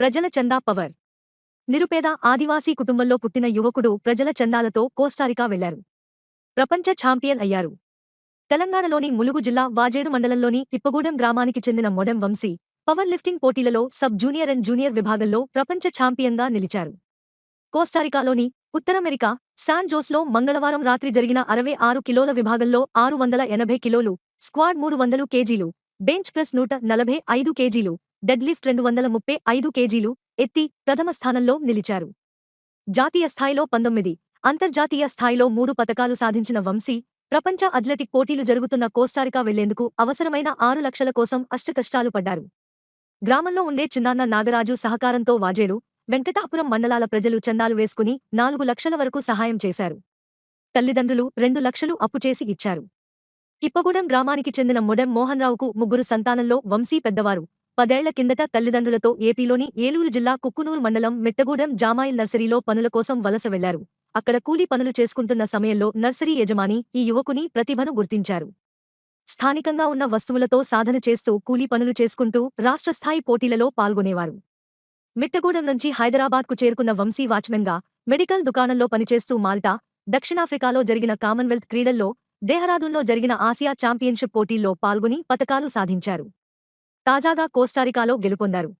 ప్రజల చందా పవర్. నిరుపేద ఆదివాసీ కుటుంబంలో పుట్టిన యువకుడు ప్రజల చందాలతో కోస్టారికా వెళ్ళారు. ప్రపంచ ఛాంపియన్ అయ్యారు. తెలంగాణలోని ములుగు జిల్లా వాజేడు మండలంలోని తిప్పగూడెం గ్రామానికి చెందిన మొడెం వంశీ పవర్ లిఫ్టింగ్ పోటీలలో సబ్ జూనియర్ అండ్ జూనియర్ విభాగంలో ప్రపంచ ఛాంపియన్గా నిలిచారు. కోస్టారికాలోని ఉత్తరమెరికా శాన్ జోస్లో మంగళవారం రాత్రి జరిగిన అరవై ఆరు కిలోల విభాగంలో ఆరు వందల ఎనభై కిలోలు స్క్వాడ్ మూడు వందలు కేజీలు బెంచ్ ప్రెస్ నూట నలభై ఐదు కేజీలు డెడ్లిఫ్ట్ రెండు వందల ముప్పై ఐదు కేజీలు ఎత్తి ప్రథమ స్థానంలో నిలిచారు. జాతీయ స్థాయిలో పంతొమ్మిది అంతర్జాతీయ స్థాయిలో మూడు పతకాలు సాధించిన వంశీ ప్రపంచ అథ్లెటిక్ పోటీలు జరుగుతున్న కోస్టారికా వెళ్ళేందుకు అవసరమైన ఆరు లక్షల కోసం అష్టకష్టాలు పడ్డారు. గ్రామంలో ఉండే చిన్నాన్న నాగరాజు సహకారంతో వాజేడు వెంకటాపురం మండలాల ప్రజలు చందాలు వేసుకుని నాలుగు లక్షల వరకు సహాయం చేశారు. తల్లిదండ్రులు రెండు లక్షలు అప్పు చేసి ఇచ్చారు. ఇప్పగూడెం గ్రామానికి చెందిన మొడెం మోహన్రావుకు ముగ్గురు సంతానంలో వంశీ పెద్దవారు పదేళ్ళ కిందట తల్లిదండ్రులతో ఏపీలోని ఏలూరు జిల్లా కుక్కునూరు మండలం మిట్టగూడెం జామాయిల్ నర్సరీలో పనుల కోసం వలస వెళ్ళారు. అక్కడ కూలీ పనులు చేసుకుంటున్న సమయంలో నర్సరీ యజమాని ఈ యువకుని ప్రతిభను గుర్తించారు. స్థానికంగా ఉన్న వస్తువులతో సాధన చేస్తూ కూలీ పనులు చేసుకుంటూ రాష్ట్రస్థాయి పోటీలలో పాల్గొనేవారు. మిట్టగూడెం నుంచి హైదరాబాద్కు చేరుకున్న వంశీ వాచ్మెన్గా మెడికల్ దుకాణంలో పనిచేస్తూ మాల్టా దక్షిణాఫ్రికాలో జరిగిన కామన్వెల్త్ క్రీడల్లో దేహరాదూన్లో జరిగిన ఆసియా ఛాంపియన్షిప్ పోటీల్లో పాల్గొని పతకాలు సాధించారు. తాజాగా కోస్టారికాలో గెలుపొందారు.